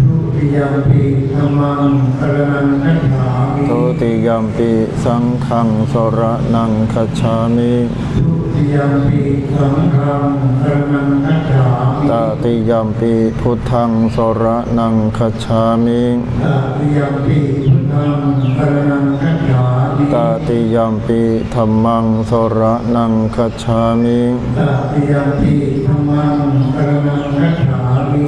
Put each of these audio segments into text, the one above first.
ุ ติยมปีธัมมังสรณังคัจฉามิทุติยามปีสังฆังสระนังคัจฉามิทุติยมปีสังฆังสรณังคัจฉามิตติยามปีพุทธังสระนังคัจฉามิตติยมปีพุทธังสรณังคัจฉามิตติยามปีธัมมังสระนังคัจฉามิตติยมปีธัมมังสรณังคัจฉามิ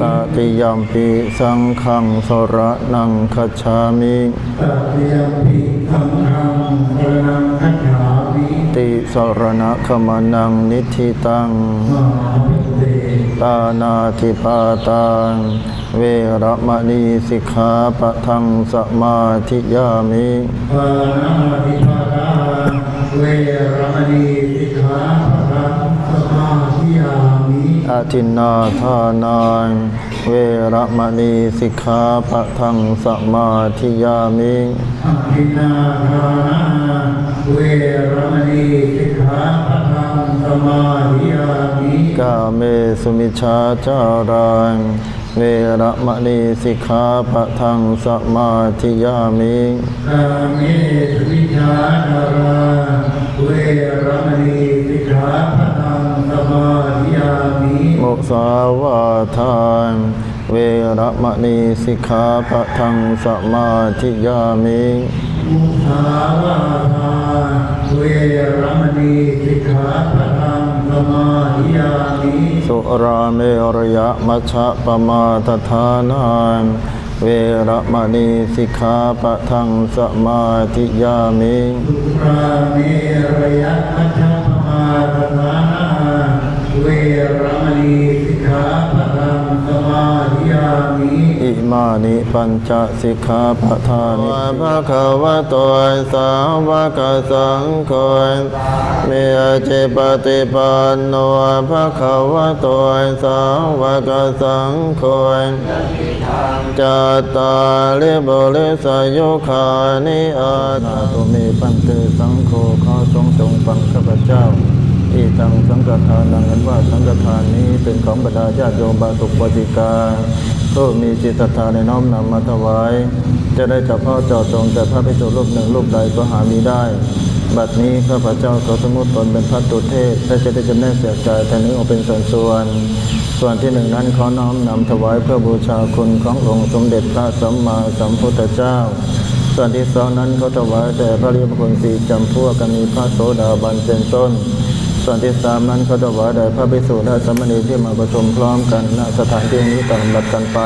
ตติยามปีสังฆังสระนังคัจฉามิตติยมปีสังฆังสรณังคัจฉามิติสรณะขมานังนิธิตังมาภิเตตานาธิปาตังเวรมณีสิกขาปะทังสมาธิยามิปานาติปาตาเวรมณี ทินนาทานังเวรมณีสิกขาปะทังสมาธิยามิอาทินนาทานาเวรมณีสิกขาปะทังสมาธิยามิกาเมสุมิชาจารังเวรมณีสิกขาปะทังสมาธิยามิกาเมสุวิชาดาราเวรมณีสิกขาปะทังสมาธิยา มิมุสาวาทานเวรมณีสิกขาปะทังสมาธิยามิมุสาวาทาเวรมณีสิกขาปะทังสมาธิยามิสุราเมรยะมัชฌะปมาทฐานานเวรมณีสิกขาปะทังสมาธิยามิสุราเมรยะมัช มานิปัญจสิกขาปทานิภะคะวะโตสาวกสังโฆเมเจปฏิปันโนภะคะวะโตสาวกสังโฆจัตตาลิบุริสยุคานิอาตาตุเมปันเตสังโฆขอทรงจงฟังข้าพเจ้าอีตังสังฆทานังนั้นว่าสังฆทานนี้เป็นของบรรดาญาติโยมบาสุปฏิกา ผู้มีจิตศรัทธาในน้อมนำมาถวาย จะได้เฉพาะเจาะจงแต่พระภิกษุรูปหนึ่งรูปใดก็หามีได้ บัดนี้ข้าพเจ้าขอสมมติตนเป็นพระตุเทศและจะได้จำแนกแจกจ่ายแทนนี้ออกเป็นส่วนส่วนๆ ส่วนที่หนึ่งนั้นขอน้อมนำถวายเพื่อบูชาคุณขององค์สมเด็จพระสัมมาสัมพุทธเจ้าส่วนที่สองนั้นเขาถวายแต่พระเรียบคุณสี่จำพวกกันมีพระโสดาบันเป็นต้น ส่วนที่สามนั้นเขาถวายแด่พระภิกษุและสมณรที่มาประชุมพร้อมกันณสถานที่นี้ตามลำดับกันไป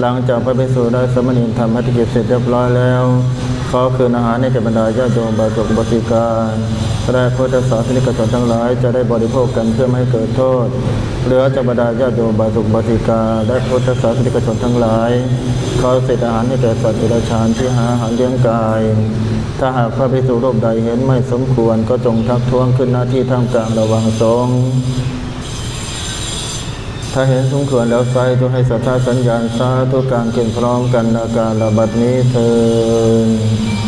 หลังจากพระภิกษุและสมณรทำพัฒกิจเสร็จเรียบร้อยแล้วขอคืนอาหารให้แก่บรรดาญาติโยมบาสุกบติกาและพุทธศาสนิกชนทั้งหลายจะได้บริโภคกันเพื่อไม่ให้เกิดโทษเหลือจากบรรดาญาติโยมบาสุกบติกาและพุทธศาสนิกชนทั้งหลายขอเศษอาหารให้แก่สัตว์เดรัจฉานที่หาอาหารเลี้ยงกาย ถ้าหากพระภิกษุรูปใดเห็นไม่สมควรก็จงทักท้วงขึ้นหน้าที่ท่ามกลางระวังสงถ้าเห็นสมควรแล้วไซจงให้สัทธาสัญญาณสาธุการขึ้นพร้อมกันนาการระบัดนี้เถิด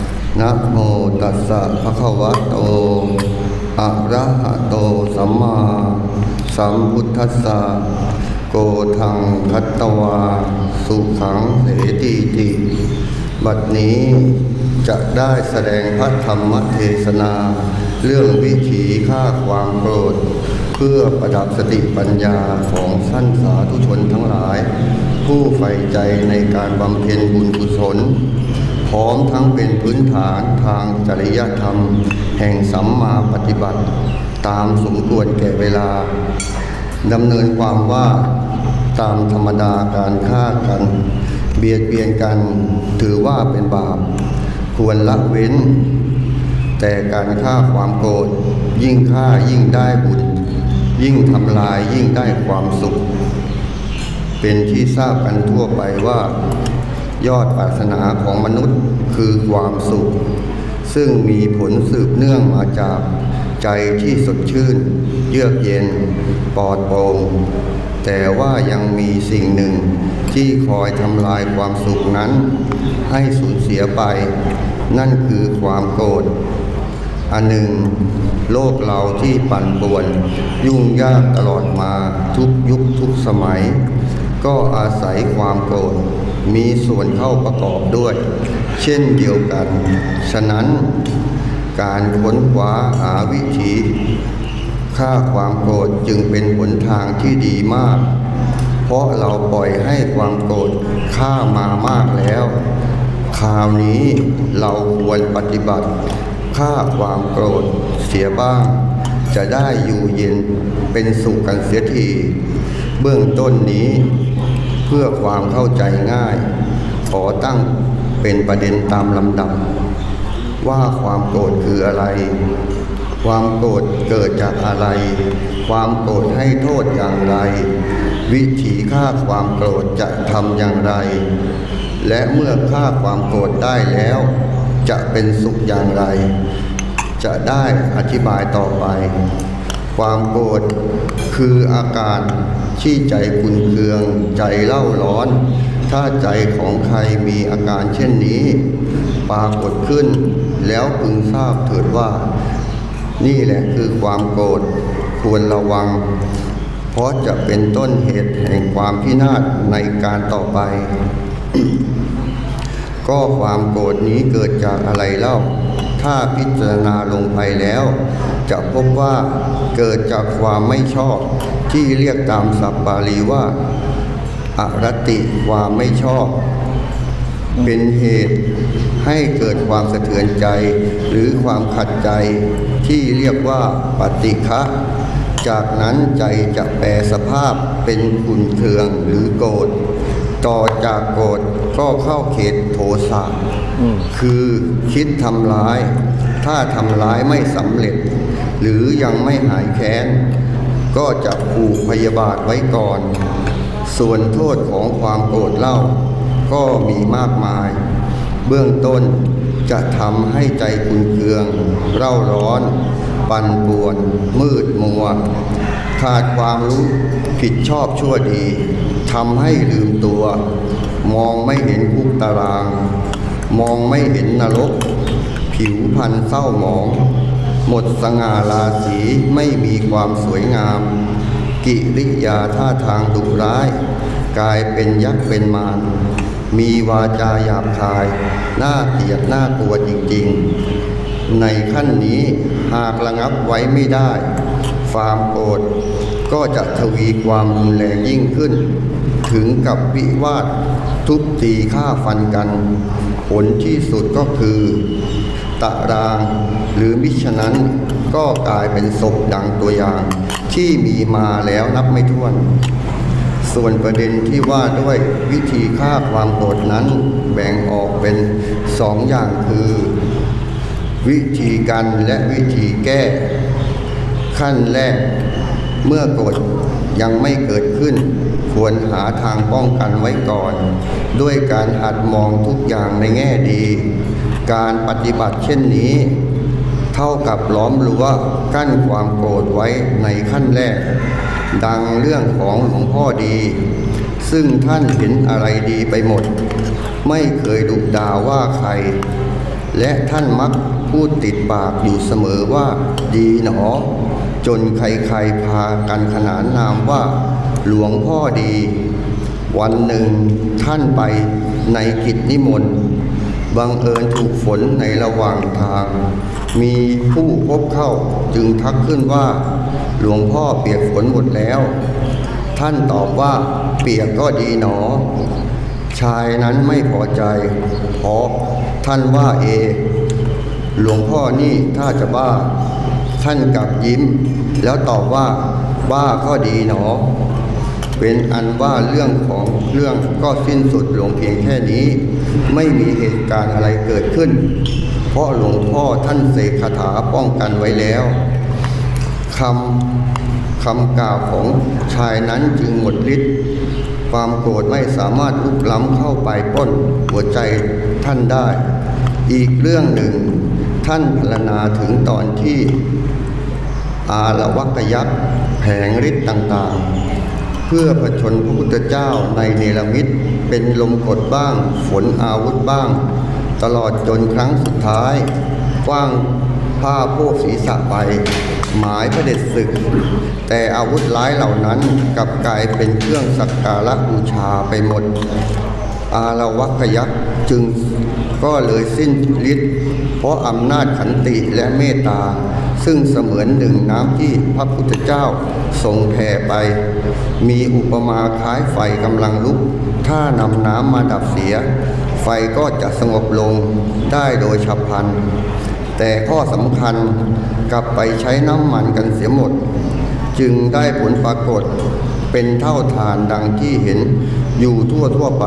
นะโมตัสสะภะคะวะโต อะระหะโตสัมมาสัมพุทธัสสะโกทังคัตตวา สุขังเสติติ บัดนี้จะได้แสดงพระธรรมเทศนา เรื่องวิถีฆ่าความโกรธ เพื่อประดับสติปัญญาของท่านสาธุชนทั้งหลาย ผู้ใฝ่ใจในการบำเพ็ญบุญกุศล พร้อมทั้งเป็นพื้นฐานทางจริยธรรม แห่งสัมมาปฏิบัติ ตามสมควรแก่เวลาดำเนินความว่าตามธรรมดาการฆ่ากัน เบียดเบียนกันถือว่าเป็นบาป ควรละเว้น แต่การฆ่าความโกรธยิ่งฆ่ายิ่งได้บุญ ยิ่งทำลายยิ่งได้ความสุข เป็นที่ทราบกันทั่วไปว่า ยอดปรารถนาของมนุษย์คือความสุข ซึ่งมีผลสืบเนื่องมาจากใจที่สดชื่น เยือกเย็น ปลอดโปร่งแต่ว่ายังมีสิ่งหนึ่งที่คอยทำลายความสุขนั้น ให้สูญเสียไป นั่นคือความโกรธอันหนึ่ง โลกเราที่ปั่นป่วน ยุ่งยากตลอดมาทุกยุคทุกสมัย ก็อาศัยความโกรธมีส่วนเข้าประกอบด้วย เช่นเดียวกัน ฉะนั้นการค้นคว้าหาวิธีฆ่าความโกรธจึงเป็นหนทางที่ดีมาก เพราะเราปล่อยให้ความโกรธฆ่ามามากแล้ว คราวนี้เราควรปฏิบัติฆ่าความโกรธเสียบ้าง จะได้อยู่เย็นเป็นสุขกันเสียที เบื้องต้นนี้ พื่อความเข้าใจง่าย ขอตั้งเป็นประเด็นตามลำดับ ว่าความโกรธคืออะไร ความโกรธเกิดจากอะไร ความโกรธให้โทษอย่างไร วิธีฆ่าความโกรธจะทำอย่างไร และเมื่อฆ่าความโกรธได้แล้ว จะเป็นสุขอย่างไร จะได้อธิบายต่อไป ความโกรธคืออาการที่ใจคุนเคือง ใจเล่าร้อน ถ้าใจของใครมีอาการเช่นนี้ ปรากฏขึ้น แล้วพึงทราบเถิดว่า นี่แหละคือความโกรธควรระวัง เพราะจะเป็นต้นเหตุแห่งความพินาศในการต่อไป ก็ความโกรธนี้เกิดจากอะไรเล่า ถ้าพิจารณาลงไปแล้ว จะพบว่าเกิดจากความไม่ชอบ ที่เรียกตามศัพบาลีว่าอารติความไม่ชอบ เป็นเหตุให้เกิดความสะเทือนใจ หรือความขัดใจที่เรียกว่าปฏิฆะจากนั้นใจจะแปลสภาพเป็นขุนเคืองหรือโกรธต่อจากโกรธ ก็เข้าเขตโทสะคือคิดทำร้าย ถ้าทำร้ายไม่สำเร็จ หรือยังไม่หายแค้น ก็จะผูกพยาบาทไว้ก่อน ส่วนโทษของความโกรธเล่า ก็มีมากมาย เบื้องต้นจะทำให้ใจคุณเคือง เร่าร้อน ปั่นป่วน มืดมัว ขาดความรู้ผิดชอบชั่วดีทำให้ลืมตัว มองไม่เห็นคุกตาราง มองไม่เห็นนรก ผิวพรรณเศร้าหมอง หมดสง่าราศีไม่มีความสวยงาม กิริยาท่าทางดุร้าย กลายเป็นยักษ์เป็นมารมีวาจาหยาบคาย น่าเกลียดน่ากลัวจริงๆ ในขั้นนี้หากระงับไว้ไม่ได้ ความโกรธก็จะทวีความรุนแรงยิ่งขึ้น ถึงกับวิวาททุบตีฆ่าฟันกัน ผลที่สุดก็คือตารางหรือมิฉะนั้นก็กลายเป็นศพดังตัวอย่าง ที่มีมาแล้วนับไม่ถ้วน ส่วนประเด็นที่ว่าด้วยวิธีฆ่าความโกรธนั้นแบ่งออกเป็นสองอย่างคือ วิธีกันและวิธีแก้ ขั้นแรกเมื่อโกรธ ยังไม่เกิดขึ้น ควรหาทางป้องกันไว้ก่อน ด้วยการหัดมองทุกอย่างในแง่ดี การปฏิบัติเช่นนี้ เท่ากับล้อมรั้วกั้นความโกรธไว้ในขั้นแรก ดังเรื่องของหลวงพ่อดี ซึ่งท่านเห็นอะไรดีไปหมด ไม่เคยดุด่าว่าใคร และท่านมักพูดติดปากอยู่เสมอว่าดีหนอ จนใครๆพากันขนานนามว่า หลวงพ่อดี วันหนึ่งท่านไปในกิจนิมนต์บังเอิญถูกฝนในระหว่างทาง มีผู้พบเข้าจึงทักขึ้นว่า หลวงพ่อเปียกฝนหมดแล้ว ท่านตอบว่าเปียกก็ดีหนอ ชายนั้นไม่พอใจเพราะท่านว่าเอ หลวงพ่อนี่ถ้าจะบ้า ท่านกลับยิ้ม แล้วตอบว่าบ้าก็ดีหนอ เป็นอันว่าเรื่องของเรื่องก็สิ้นสุดลงเพียงแค่นี้ ไม่มีเหตุการณ์อะไรเกิดขึ้น เพราะหลวงพ่อท่านเสกคาถาป้องกันไว้แล้วคำคำกล่าวของชายนั้นจึงหมดฤทธิ์ความโกรธไม่สามารถลุกล้ำเข้าไปป้นหัวใจท่านได้ อีกเรื่องหนึ่ง ท่านพรรณนาถึงตอนที่อาละวักยักษ์แผงฤทธิ์ต่างๆ เพื่อประชนพระพุทธเจ้าในเนรมิตเป็นลมกดบ้าง ฝนอาวุธบ้าง ตลอดจนครั้งสุดท้ายกว้างผ้าโพกศีรษะไป หมายพระเด็จศึก แต่อาวุธร้ายเหล่านั้นกลับกลายเป็นเครื่องสักการะบูชาไปหมด อาละวัคยักษ์จึง ก็เลยสิ้นฤทธิ์เพราะอำนาจขันติและเมตตา ซึ่งเสมือนหนึ่งน้ำที่พระพุทธเจ้าทรงแผ่ไป มีอุปมาคล้ายไฟกำลังลุก ถ้านำน้ำมาดับเสีย ไฟก็จะสงบลงได้โดยฉับพลัน แต่ข้อสำคัญกลับไปใช้น้ำมันกันเสียหมด จึงได้ผลปรากฏเป็นเท่าทานดังที่เห็นอยู่ทั่วทั่วไป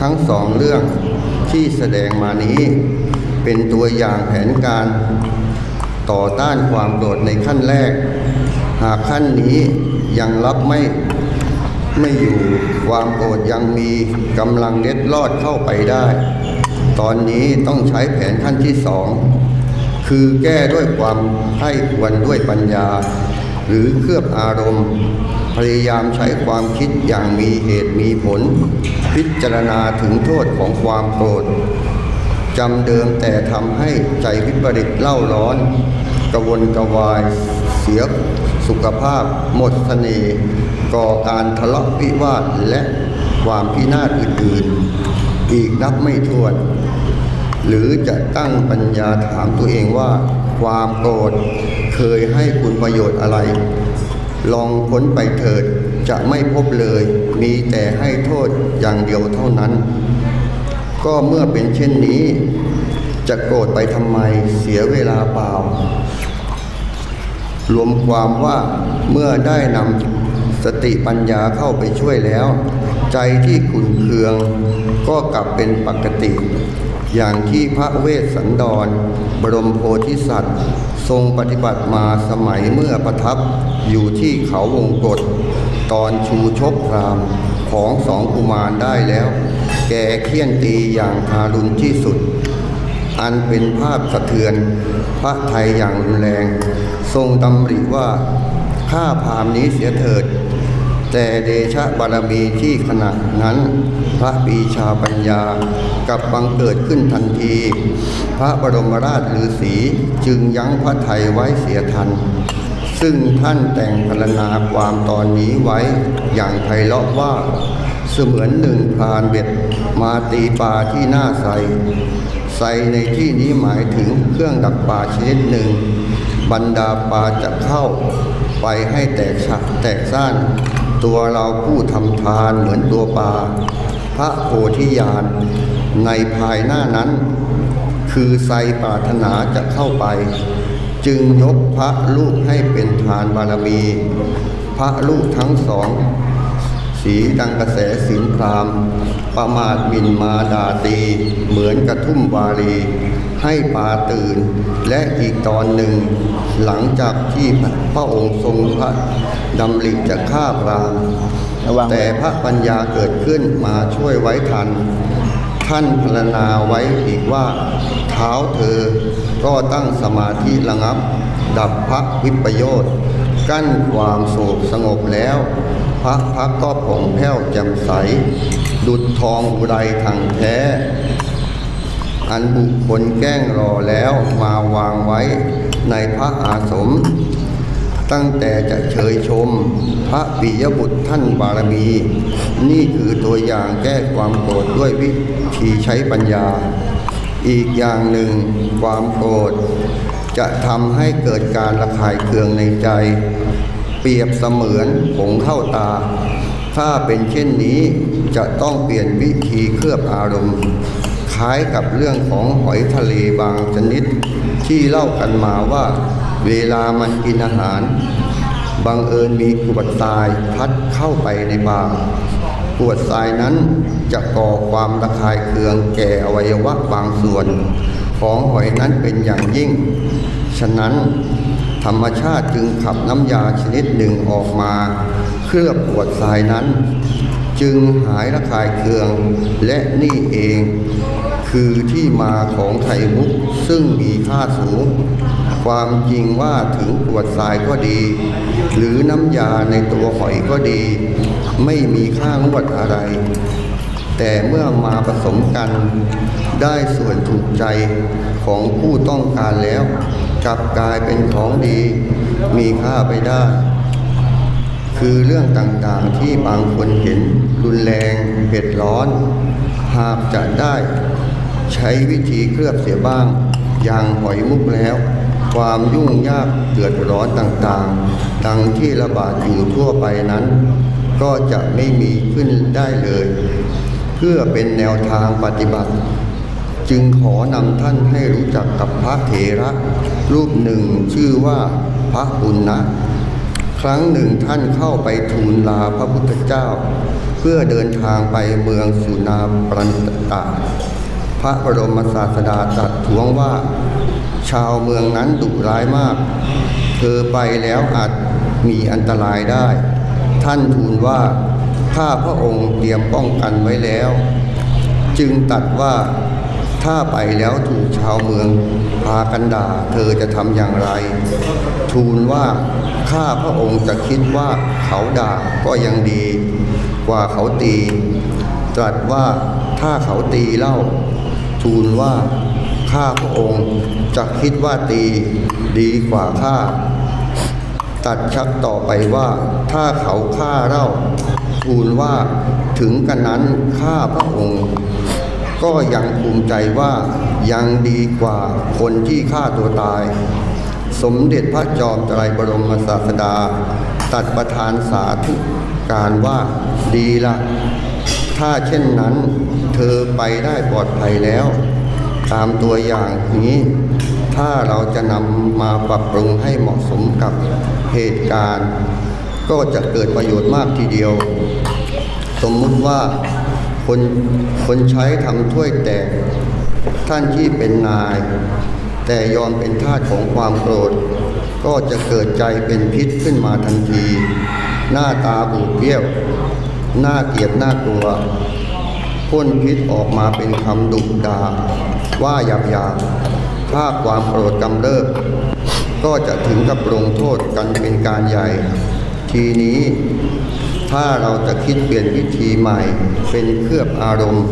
ทั้งสองเรื่อง ที่แสดงมานี้ เป็นตัวอย่างแผนการต่อต้านความโกรธในขั้นแรก หากขั้นนี้ยังรับไม่ไม่อยู่ความโกรธยังมีกำลังเล็ดลอดเข้าไปได้ ตอนนี้ต้องใช้แผนขั้นที่สองคือแก้ด้วยความใคร่ควรด้วยปัญญา หรือเคลือบอารมณ์ พยายามใช้ความคิดอย่างมีเหตุมีผล พิจารณาถึงโทษของความโกรธจำเดิมแต่ทำให้ใจวิปริตเล่าร้อน กระวนกระวาย เสียสุขภาพ หมดเสน่ห์ก่อการทะเลาะวิวาทและความพินาศอื่นๆ อีกนับไม่ถ้วน หรือจะตั้งปัญญาถามตัวเองว่า ความโกรธเคยให้คุณประโยชน์อะไร ลองพ้นไปเถิดจะไม่พบเลย มีแต่ให้โทษอย่างเดียวเท่านั้น ก็เมื่อเป็นเช่นนี้ จะโกรธไปทำไมเสียเวลาเปล่า รวมความว่าเมื่อได้นำสติปัญญาเข้าไปช่วยแล้ว ใจที่ขุนเคือง ก็กลับเป็นปกติ อย่างที่พระเวสสันดร บรมโพธิสัตว์ ทรงปฏิบัติมาสมัยเมื่อประทับอยู่ที่เขาวงกฏตอนชูชกพรามของสองกุมารได้แล้ว แกเคี่ยนตีอย่างทารุณที่สุด อันเป็นภาพสะเทือน พระไทยอย่างรุนแรง ทรงดำริว่าข้าพามนี้เสียเถิด แต่เดชะบารมีที่ขณะนั้น พระปีชาปัญญากับบังเกิดขึ้นทันที พระบรมราชฤาษีจึงยั้งพระไทยไว้เสียทัน ซึ่งท่านแต่งพรรณนาความตอนนี้ไว้อย่างไพเราะว่าเสมือนหนึ่งพานเบ็ดมาตีปลาที่หน้าใสใสในที่นี้หมายถึงเครื่องดักปลาชนิดหนึ่ง บรรดาปลาจะเข้าไปให้แตกฉะแตกซ่าน ตัวเราผู้ทำทานเหมือนตัวปลาพระโพธิญาณในภายหน้านั้น คือไซปรารถนาจะเข้าไป จึงยกพระลูกให้เป็นทานบารมี พระลูกทั้งสอง สีดังกระแสสินพรามประมาทมินมาดาตี เหมือนกระทุ่มวารี ให้ปลาตื่น และอีกตอนหนึ่ง หลังจากที่พระองค์ทรงพระดำริจะฆ่าพรามระวังแต่พระปัญญาเกิดขึ้นมาช่วยไว้ทัน ท่านพรรณนาไว้อีกว่า เท้าเธอก็ตั้งสมาธิระงับ ดับพระวิปโยชน์กั้นความโศกสงบแล้วพระพักก็ผ่องแผ้วแจ่มใส ดุดทองอุไรทางแท้ อันบุคคลแกล้งรอแล้วมาวางไว้ในพระอาสม ตั้งแต่จะเชยชม พระปิยบุตรท่านบารมี นี่คือตัวอย่างแก้ความโกรธด้วยวิธีใช้ปัญญา อีกอย่างหนึ่งความโกรธจะทำให้เกิดการระคายเคืองในใจ เปรียบเสมือนผงเข้าตา ถ้าเป็นเช่นนี้จะต้องเปลี่ยนวิธีเคลือบอารมณ์ ล้ายกับเรื่องของหอยทะเลบางชนิด ที่เล่ากันมาว่า เวลามันกินอาหาร บังเอิญมีกรวดทรายพัดเข้าไปในปากกรวดทรายนั้นจะก่อความระคายเคืองแก่อวัยวะบางส่วน ของหอยนั้นเป็นอย่างยิ่ง ฉะนั้นธรรมชาติจึงขับน้ำยาชนิดหนึ่งออกมา เคลือบกรวดทรายนั้น จึงหายระคายเคืองและนี่เอง คือที่มาของไข่มุกซึ่งมีค่าสูง ความจริงว่าถึงกรวดทรายก็ดี หรือน้ำยาในตัวหอยก็ดี ไม่มีค่างวดอะไร แต่เมื่อมาผสมกัน ได้ส่วนถูกใจของผู้ต้องการแล้ว กลับกลายเป็นของดี มีค่าไปได้คือเรื่องต่างๆที่บางคนเห็นรุนแรงเผ็ดร้อน หากจะได้ ใช้วิธีเคลือบเสียบ้าง อย่างหอยมุกแล้ว ความยุ่งยากเดือดร้อนต่างๆ ดังที่ระบาดอยู่ทั่วไปนั้น ก็จะไม่มีขึ้นได้เลย เพื่อเป็นแนวทางปฏิบัติ จึงขอนำท่านให้รู้จักกับพระเถระรูปหนึ่งชื่อว่าพระปุณณะครั้งหนึ่งท่านเข้าไปทูลลาพระพุทธเจ้า เพื่อเดินทางไปเมืองสุนาปรันตะพ ระบรมศาสดาตรัสทวงว่า ชาวเมืองนั้นดุร้ายมาก เธอไปแล้วอาจมีอันตรายได้ ท่านทูลว่าข้าพระองค์เตรียมป้องกันไว้แล้ว จึงตัดว่าถ้าไปแล้วถูกชาวเมืองพากันด่าเธอจะทำอย่างไร ทูลว่าข้าพระองค์จะคิดว่าเขาด่าก็ยังดี กว่าเขาตี ตรัสว่าถ้าเขาตีเล่า ทูลว่าข้าพระองค์จะคิดว่าตีดีกว่าข้าตัดชักต่อไปว่าถ้าเขาฆ่าเราทูลว่าถึงกันนั้นข้าพระองค์ ก็ยังภูมิใจว่ายังดีกว่าคนที่ฆ่าตัวตาย สมเด็จพระจอมไตรบรมศาสดา ตัดประธานสาธุการว่าดีละ ถ้าเช่นนั้น เธอไปได้ปลอดภัยแล้ว ตามตัวอย่างนี้ ถ้าเราจะนำมาปรับปรุงให้เหมาะสมกับเหตุการณ์ ก็จะเกิดประโยชน์มากทีเดียว สมมุติว่าคนคนใช้ทำถ้วยแตก ท่านที่เป็นนาย แต่ยอมเป็นทาสของความโกรธ ก็จะเกิดใจเป็นพิษขึ้นมาทันที หน้าตาบูดเบี้ยว น้าเกลียดหน้ากลัวพ่นพิษออกมาเป็นคำดุดาว่าหยาบหยาบถ้าความโกรธกำเริบก็จะถึงกับลงโทษกันเป็นการใหญ่ ทีนี้ถ้าเราจะคิดเปลี่ยนวิธีใหม่เป็นเคลือบอารมณ์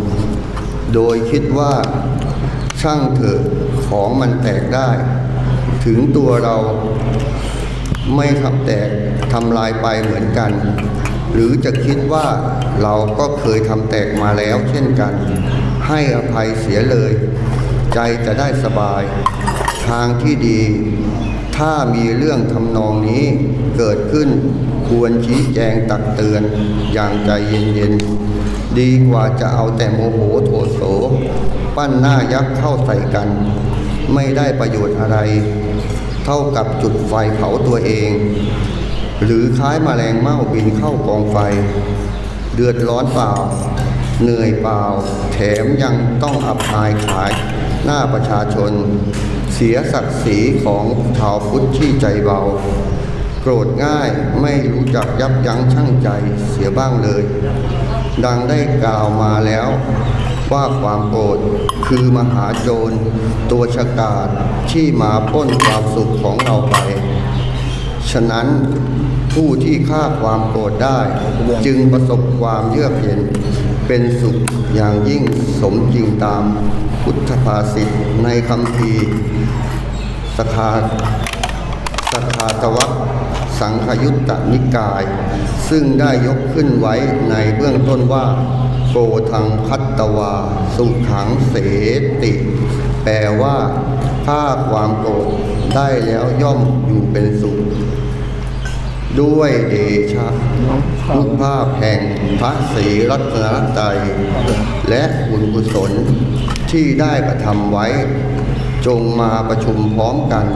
โดยคิดว่าช่างเถอะของมันแตกได้ ถึงตัวเราไม่ทำแตกทำลายไปเหมือนกัน หรือจะคิดว่าเราก็เคยทำแตกมาแล้วเช่นกัน ให้อภัยเสียเลย ใจจะได้สบาย ทางที่ดี ถ้ามีเรื่องทำนองนี้เกิดขึ้นควรชี้แจงตักเตือนอย่างใจเย็นๆ ดีกว่าจะเอาแต่โมโหโทโส ปั้นหน้ายักษ์เข้าใส่กัน ไม่ได้ประโยชน์อะไร เท่ากับจุดไฟเผาตัวเอง หรือคล้ายแมลงเม่าบินเข้ากองไฟ เดือดร้อนเปล่า เหนื่อยเปล่า แถมยังต้องอับอายขายหน้าประชาชน เสียศักดิ์ศรีของชาวพุทธที่ใจเบา โกรธง่ายไม่รู้จักยับยั้งชั่งใจเสียบ้างเลย ดังได้กล่าวมาแล้วว่าความโกรธคือมหาโจร ตัวฉกาจที่มาปล้นความสุขของเราไป ฉะนั้นผู้ที่ฆ่าความโกรธได้ จึงประสบความเยือกเย็น เป็นสุขอย่างยิ่งสมจริงตามพุทธภาษิตในคำพีร์สคาสทาตวัคสังขยุตตนิกาย ซึ่งได้ยกขึ้นไว้ในเบื้องต้นว่า โกทังคัตตวา สุขังเสติ แปลว่าถ้าความโกรธได้แล้วย่อมอยู่เป็นสุข ด้วยเดชะนุภาพแห่งพระศรีรัตนตรัยและบุญกุศลที่ได้กระทำไว้ จงมาประชุมพร้อมกัน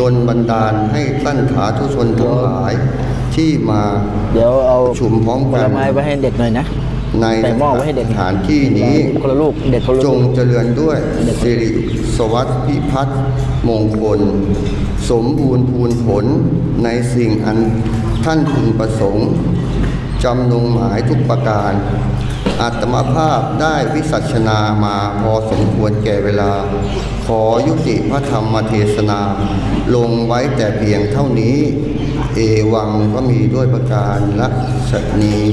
ดลบันดาลให้ท่านสาธุชนทั้งหลายที่มาเดี๋ยวเอาประชุมพร้อมผกัลนไม้ไว้ให้เด็กหน่อยนะ ในใส่หม้อไว้ให้เด็กสถานที่นี้คนละลูกเด็กคนละจลูงกเจริญด้วยสิริสวัสดิ์พิพัฒน์มงคล สมบูรณ์พูนผลในสิ่งอันท่านพึงประสงค์จำนงหมายทุกประการอาตมาภาพได้วิสัชนามาพอสมควรแก่เวลา ขอยุติพระธรรมเทศนา ลงไว้แต่เพียงเท่านี้ เอวังก็มีด้วยประการละชนี้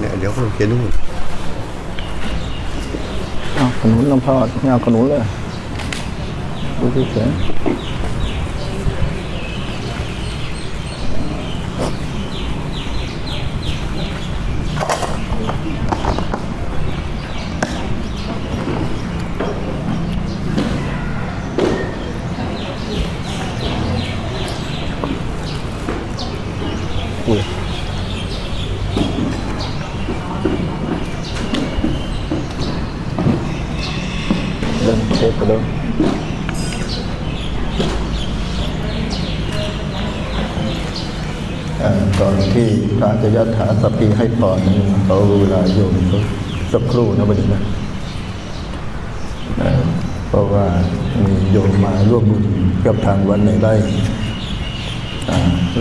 เนี่ยเดี๋ยวเขาเขียนนู่นเอาขนุนน้ำพอดไม่เอาขนุนเลยดูที่เฉยอุ้ยเดินเทปไปเลย ก่อนที่พระจะยัตถาสพพีให้พรนี่ เขาเวลาโยมเขาสักครู่นะวันนี้นะนะเพราะว่ามีโยมมาร่วมบุญกับทางวันในไร่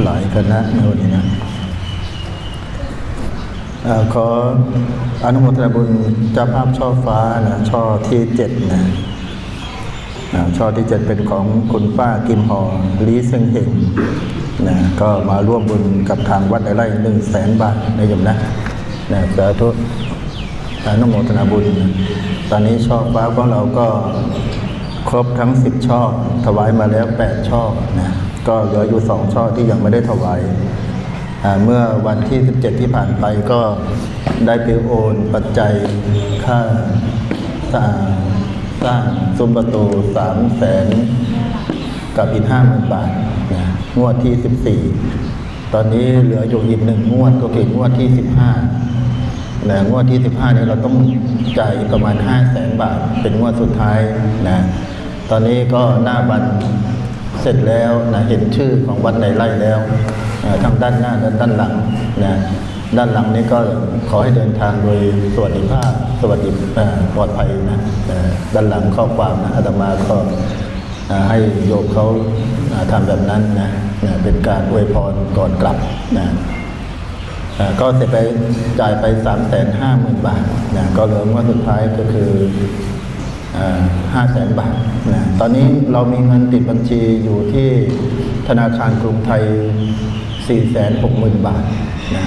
หลายคณะในวันนี้นะอขออนุโมทนาบุญเจ้าภาพช่อฟ้านะช่อที่เจ็ดนะช่อที่เจ็ดเป็นของคุณป้ากิมหอลีเซิงเฮงนะก็มาร่วมบุญกับทางวัดไร่หนึ่งแสนบาทนะโยมนะ นะสาธุอนุโมทนาบุญ ตอนนี้ช่อฟ้าของเราก็ครบทั้งสิบช่อถวายมาแล้วแปดช่อนะก็เหลืออยู่สองช่อที่ยังไม่ได้ถวายเมื่อวันที่ 17 ที่ผ่านไปก็ได้ไปโอนปัจจัยค่าสร้างสร้างซุ้มประตูสามแสนกับอีกห้าหมื่นบาทนะงวดที่ 14 ตอนนี้เหลืออยู่อีกหนึ่งงวดก็คืองวดที่ 15 นะงวดที่ 15นี้เราต้องจ่ายอีกประมาณ 5 0 0แสนบาท เป็นงวดสุดท้ายนะตอนนี้ก็หน้าบันเสร็จแล้วนะเห็นชื่อของวัดในไร่แล้วอ่าทั้งด้านหน้าและด้านหลังนะด้านหลังนี้ก็ขอให้เดินทางโดยสวัสดิภาพสวัสดิปลอดภัยนะด้านหลังข้อความนะอาตมาก็ให้โยมเขาทำแบบนั้นนะเป็นการอวยพรก่อนกลับนะ ก็เสร็จไปจ่ายไป3ามแสนห้าหมื่นบาทนะก็เหลือว่าสุดท้ายก็คือห้าแสนบาทนะตอนนี้เรามีเงินติดบัญชีอยู่ที่ธนาคารกรุงไทย 4 6 0 0 0 0 บาทนะ